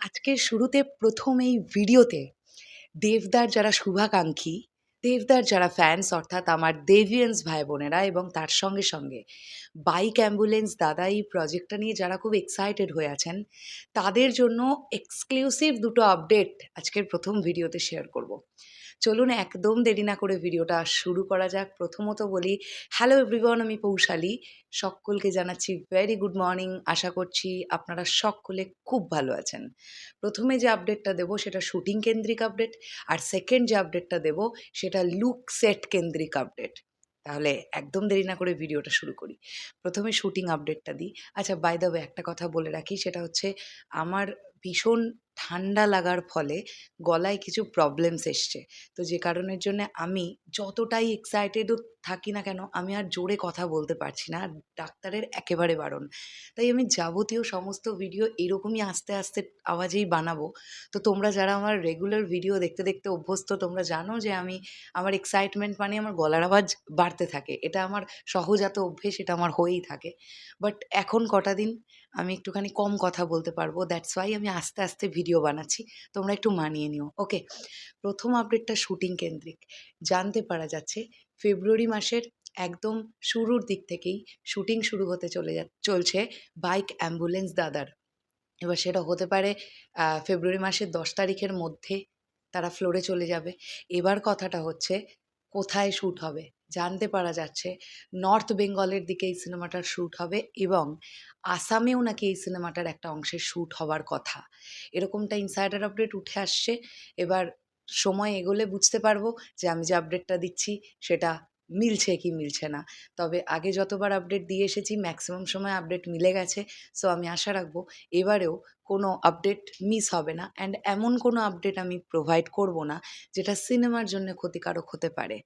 আজকের শুরুতে প্রথম এই ভিডিওতে দেবদার যারা শুভাকাঙ্ক্ষী, দেবদার যারা ফ্যান্স অর্থাৎ আমার দেভিয়ান্স ভাই বোনেরা এবং তার সঙ্গে সঙ্গে বাইক অ্যাম্বুলেন্স দাদা এই প্রজেক্টটা নিয়ে যারা খুব এক্সাইটেড হয়ে আছেন, তাদের জন্য এক্সক্লুসিভ দুটো আপডেট আজকের প্রথম ভিডিওতে শেয়ার করব। চলুন একদম দেরি না করে ভিডিওটা শুরু করা যাক। প্রথমত বলি হ্যালো এভরিওয়ান আমি পৌশালী। সকলকে জানাচ্ছি ভেরি গুড মর্নিং আশা করছি আপনারা সকলে খুব ভালো আছেন। প্রথমে যে আপডেটটা দেবো সেটা শুটিং কেন্দ্রিক আপডেট আর সেকেন্ড যে আপডেটটা দেবো সেটা লুক সেট কেন্দ্রিক আপডেট তাহলে একদম দেরি না করে ভিডিওটা শুরু করি। প্রথমে শুটিং আপডেটটা দিই। আচ্ছা বাই একটা কথা বলে রাখি, সেটা হচ্ছে আমার ভীষণ ঠান্ডা লাগার ফলে গলায় কিছু প্রবলেমস এসছে। তো যে কারণের জন্য আমি যতটাই এক্সাইটেডও থাকি না কেন, আমি আর জোরে কথা বলতে পারছি না, আর ডাক্তারের একেবারে বারণ। তাই আমি যাবতীয় সমস্ত ভিডিও এরকমই আস্তে আস্তে আওয়াজেই বানাবো। তো তোমরা যারা আমার রেগুলার ভিডিও দেখতে দেখতে অভ্যস্ত, তোমরা জানো যে আমি, আমার এক্সাইটমেন্ট মানে আমার গলার আওয়াজ বাড়তে থাকে। এটা আমার সহজাত অভ্যেস, এটা আমার হয়েই থাকে। বাট এখন কটা দিন? আমি একটুখানি কম কথা বলতে পারব দ্যাটস ওয়াই আমি আস্তে আস্তে ভিডিও বানাচ্ছি। তোমরা একটু মানিয়ে নিও ওকে প্রথম আপডেটটা শুটিং কেন্দ্রিক। জানতে পারা যাচ্ছে ফেব্রুয়ারি মাসের একদম শুরুর দিক থেকেই শুটিং শুরু হতে চলে যা, চলছে বাইক অ্যাম্বুলেন্স দাদার। এবার সেটা হতে পারে ফেব্রুয়ারি মাসের দশ তারিখের মধ্যে তারা ফ্লোরে চলে যাবে। এবার কথাটা হচ্ছে, কোথায় শ্যুট হবে? জানতে পারা যাচ্ছে, নর্থ বেঙ্গলের দিকে এই সিনেমাটার শ্যুট হবে এবং আসামেও নাকি এই সিনেমাটার একটা অংশের শ্যুট হওয়ার কথা। এরকমটা ইনসাইডার আপডেট উঠে আসছে। এবার সময় এগোলে বুঝতে পারব যে আমি যে আপডেটটা দিচ্ছি সেটা মিলছে কি মিলছে না। তবে আগে যতবার আপডেট দিয়ে এসেছি ম্যাক্সিমাম সময় আপডেট মিলে গেছে। সো আমি আশা রাখব এবারেও কোনো আপডেট মিস হবে না। অ্যান্ড এমন কোনো আপডেট আমি প্রোভাইড করব না, যেটা সিনেমার জন্য ক্ষতিকারক হতে পারে।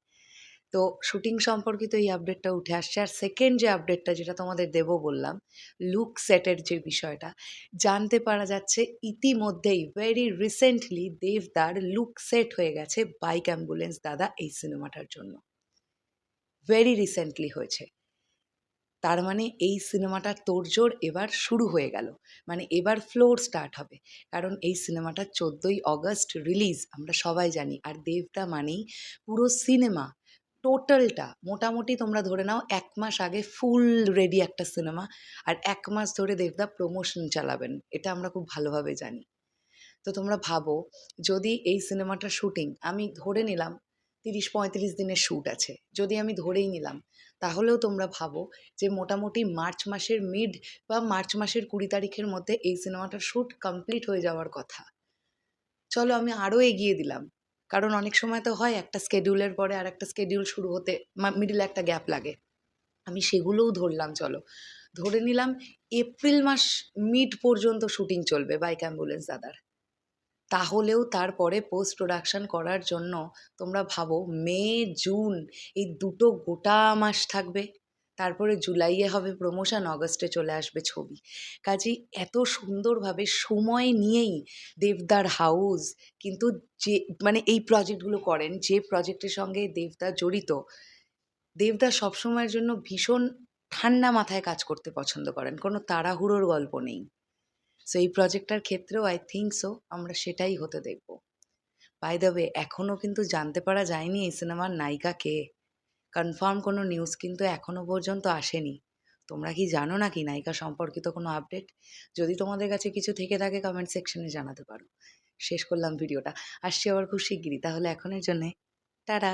তো শুটিং সম্পর্কিত এই আপডেটটা উঠে আসছে। আর সেকেন্ড যে আপডেটটা যেটা তোমাদের দেব বললাম লুক সেটের যে বিষয়টা, জানতে পারা যাচ্ছে ইতিমধ্যেই ভেরি রিসেন্টলি দেবদার লুক সেট হয়ে গেছে বাইক অ্যাম্বুলেন্স দাদা এই সিনেমাটার জন্য। ভেরি রিসেন্টলি হয়েছে। তার মানে এই সিনেমাটার তোড়জোড় এবার শুরু হয়ে গেল। মানে এবার ফ্লোর স্টার্ট হবে। কারণ এই সিনেমাটা চোদ্দোই অগস্ট রিলিজ আমরা সবাই জানি। আর দেবদা মানেই পুরো সিনেমা টোটালটা মোটামুটি তোমরা ধরে নাও এক মাস আগে ফুল রেডি একটা সিনেমা আর এক মাস ধরে দেবদা প্রমোশন চালাবেন। এটা আমরা খুব ভালোভাবে জানি। তো তোমরা ভাবো, যদি এই সিনেমাটার শুটিং আমি ধরে নিলাম তিরিশ পঁয়ত্রিশ দিনের শ্যুট আছে, যদি আমি ধরেই নিলাম, তাহলেও তোমরা ভাবো যে মোটামুটি মার্চ মাসের মিড বা মার্চ মাসের কুড়ি তারিখের মধ্যে এই সিনেমাটার শ্যুট কমপ্লিট হয়ে যাওয়ার কথা। চলো আমি আরও এগিয়ে দিলাম। কারণ অনেক সময় তো হয় একটা স্কেডিউলের পরে আর একটা স্কেডিউল শুরু হতে মিডিলে একটা গ্যাপ লাগে। আমি সেগুলোও ধরলাম, চলো। ধরে নিলাম এপ্রিল মাস মিড পর্যন্ত শুটিং চলবে বাইক অ্যাম্বুলেন্স দাদার। তাহলেও তারপরে পোস্ট প্রোডাকশন করার জন্য তোমরা ভাবো, মে জুন এই দুটো গোটা মাস থাকবে। তারপরে জুলাইয়ে হবে প্রমোশন অগস্টে চলে আসবে ছবি। কাজেই এত সুন্দরভাবে সময় নিয়েই দেবদার হাউস কিন্তু যে মানে এই প্রজেক্টগুলো করেন, যে প্রজেক্টের সঙ্গে দেবদা জড়িত, দেবদা সবসময়ের জন্য ভীষণ ঠান্ডা মাথায় কাজ করতে পছন্দ করেন, কোনো তাড়াহুড়োর গল্প নেই। সো এই প্রজেক্টটার ক্ষেত্রেও আই থিঙ্ক সো আমরা সেটাই হতে দেখব। বাই দ্য এখনও কিন্তু জানতে পারা যায়নি এই সিনেমার নায়িকা কে। কনফার্ম কোনো নিউজ কিন্তু এখনও পর্যন্ত আসেনি। তোমরা কি জানো নাকি নায়িকা সম্পর্কিত কোনো আপডেট যদি তোমাদের কাছে কিছু থেকে থাকে কমেন্ট সেকশনে জানাতে পারো। শেষ করলাম ভিডিওটা আসছি আবার খুব শিগগিরই, তাহলে এখনের জন্যে। টাটা